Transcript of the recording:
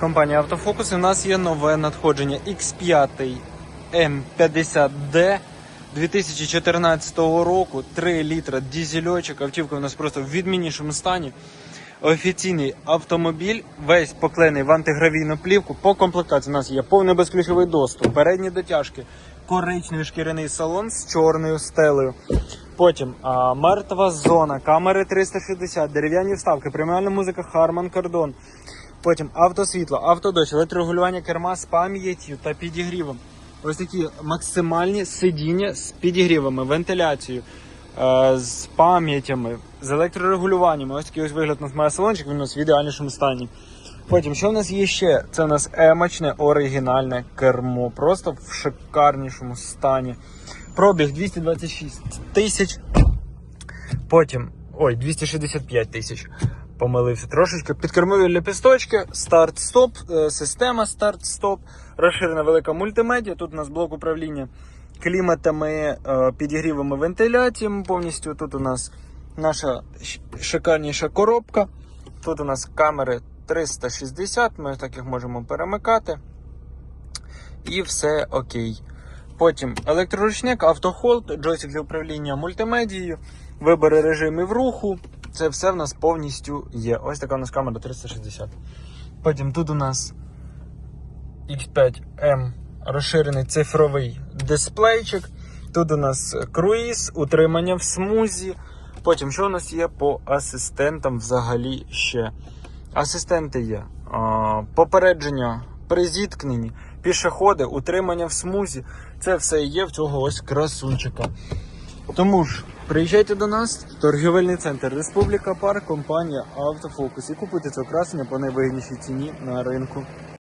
Компанія Автофокус. У нас є нове надходження X5 M50D 2014 року. 3 літра дізельочок. Автівка у нас просто в відміннішому стані. Офіційний автомобіль, весь поклений в антигравійну плівку. По комплектації у нас є повний безключовий доступ, передні дотяжки, коричневий шкіряний салон з чорною стелею. Потім а, мертва зона, камери 360, дерев'яні вставки, преміальна музика Harman Kardon. Потім автосвітло, автодощ, електрорегулювання керма з пам'яттю та підігрівом. Ось такі максимальні сидіння з підігрівами, вентиляцією, е, з пам'ятями, з електрорегулюваннями. Ось такий ось вигляд у нас має салончик, він у нас в ідеальнішому стані. Потім, що в нас є ще? Це у нас емочне оригінальне кермо. Просто в шикарнішому стані. Пробіг 226 тисяч. Потім, ой, 265 тисяч. Помилився трошечки. Підкермові лепісточки, старт-стоп, е, система старт-стоп, розширена велика мультимедіа. Тут у нас блок управління кліматами, е, підігрівами, вентиляціями повністю. Тут у нас наша шикарніша коробка. Тут у нас камери 360, ми так їх можемо перемикати. І все окей. Потім електроручник, автохолд, джойстик для управління мультимедією, вибори режимів руху. Це все в нас повністю є. Ось така у нас камера 360. Потім тут у нас X5M розширений цифровий дисплейчик. Тут у нас круїз, утримання в смузі. Потім, що у нас є по асистентам взагалі ще? Асистенти є. А, попередження при зіткненні, пішоходи, утримання в смузі. Це все є в цього ось красунчика. Тому ж приїжджайте до нас, торгівельний центр Республіка Парк, компанія Автофокус і купуйте це красення по найвигіднішій ціні на ринку.